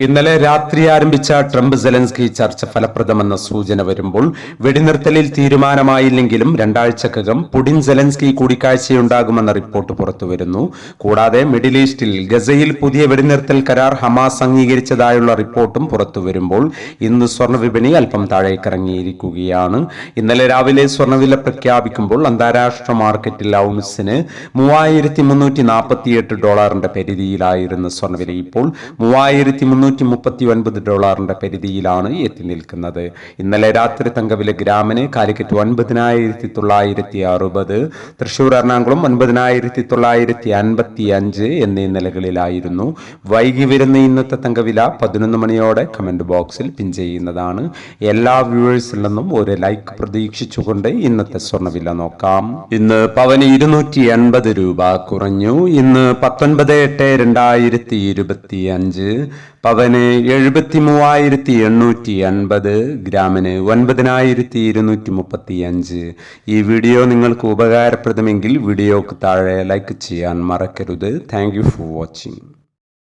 ഇന്നലെ രാത്രി ആരംഭിച്ച ട്രംപ് സെലൻസ്കി ചർച്ച ഫലപ്രദമെന്ന സൂചന വരുമ്പോൾ വെടിനിർത്തലിൽ തീരുമാനമായില്ലെങ്കിലും രണ്ടാഴ്ചക്കകം പുടിൻ സെലൻസ്കി കൂടിക്കാഴ്ചയുണ്ടാകുമെന്ന റിപ്പോർട്ട് പുറത്തുവരുന്നു. കൂടാതെ മിഡിൽ ഈസ്റ്റിൽ ഗസയിൽ പുതിയ വെടിനിർത്തൽ കരാർ ഹമാസ് അംഗീകരിച്ചതായുള്ള റിപ്പോർട്ടും പുറത്തുവരുമ്പോൾ ഇന്ന് സ്വർണ അല്പം താഴേക്കിറങ്ങിയിരിക്കുകയാണ്. ഇന്നലെ രാവിലെ സ്വർണവില പ്രഖ്യാപിക്കുമ്പോൾ അന്താരാഷ്ട്ര മാർക്കറ്റിൽ ഔൺസിന് മൂവായിരത്തി മുന്നൂറ്റി നാൽപ്പത്തിയെട്ട് ഡോളറിന്റെ പരിധിയിലായിരുന്ന സ്വർണവില ഇപ്പോൾ മൂവായിരത്തി മുന്നൂറ്റി മുപ്പത്തി ഒൻപത് ഡോളറിന്റെ പരിധിയിലാണ് എത്തി നിൽക്കുന്നത്. ഇന്നലെ രാത്രി തങ്കവില ഗ്രാമിന് കാലിക്കറ്റ് ഒൻപതിനായിരത്തി തൊള്ളായിരത്തി അറുപത് തൃശൂർ എറണാകുളം ഒൻപതിനായിരത്തി തൊള്ളായിരത്തി അൻപത്തി അഞ്ച് എന്നീ നിലകളിലായിരുന്നു. വൈകി വരുന്ന ഇന്നത്തെ തങ്കവില പതിനൊന്ന് മണിയോടെ കമന്റ് ബോക്സിൽ പിൻ ചെയ്യുന്നതാണ്. എല്ലാ വ്യൂവേഴ്സിൽ നിന്നും ഒരു ലൈക്ക് പ്രതീക്ഷിച്ചുകൊണ്ട് ഇന്നത്തെ സ്വർണവില നോക്കാം. ഇന്ന് പവന് ഇരുന്നൂറ്റി എൺപത് രൂപ കുറഞ്ഞു. ഇന്ന് പത്തൊൻപത് എട്ട് രണ്ടായിരത്തി ഇരുപത്തി അഞ്ച് പവന് എഴുപത്തി മൂവായിരത്തി എണ്ണൂറ്റി എൺപത് ഗ്രാമിന് ഒൻപതിനായിരത്തി ഇരുന്നൂറ്റി മുപ്പത്തി അഞ്ച് ഈ വീഡിയോ നിങ്ങൾക്ക് ഉപകാരപ്രദമെങ്കിൽ വീഡിയോക്ക് താഴെ ലൈക്ക് ചെയ്യാൻ മറക്കരുത്. Thank you for watching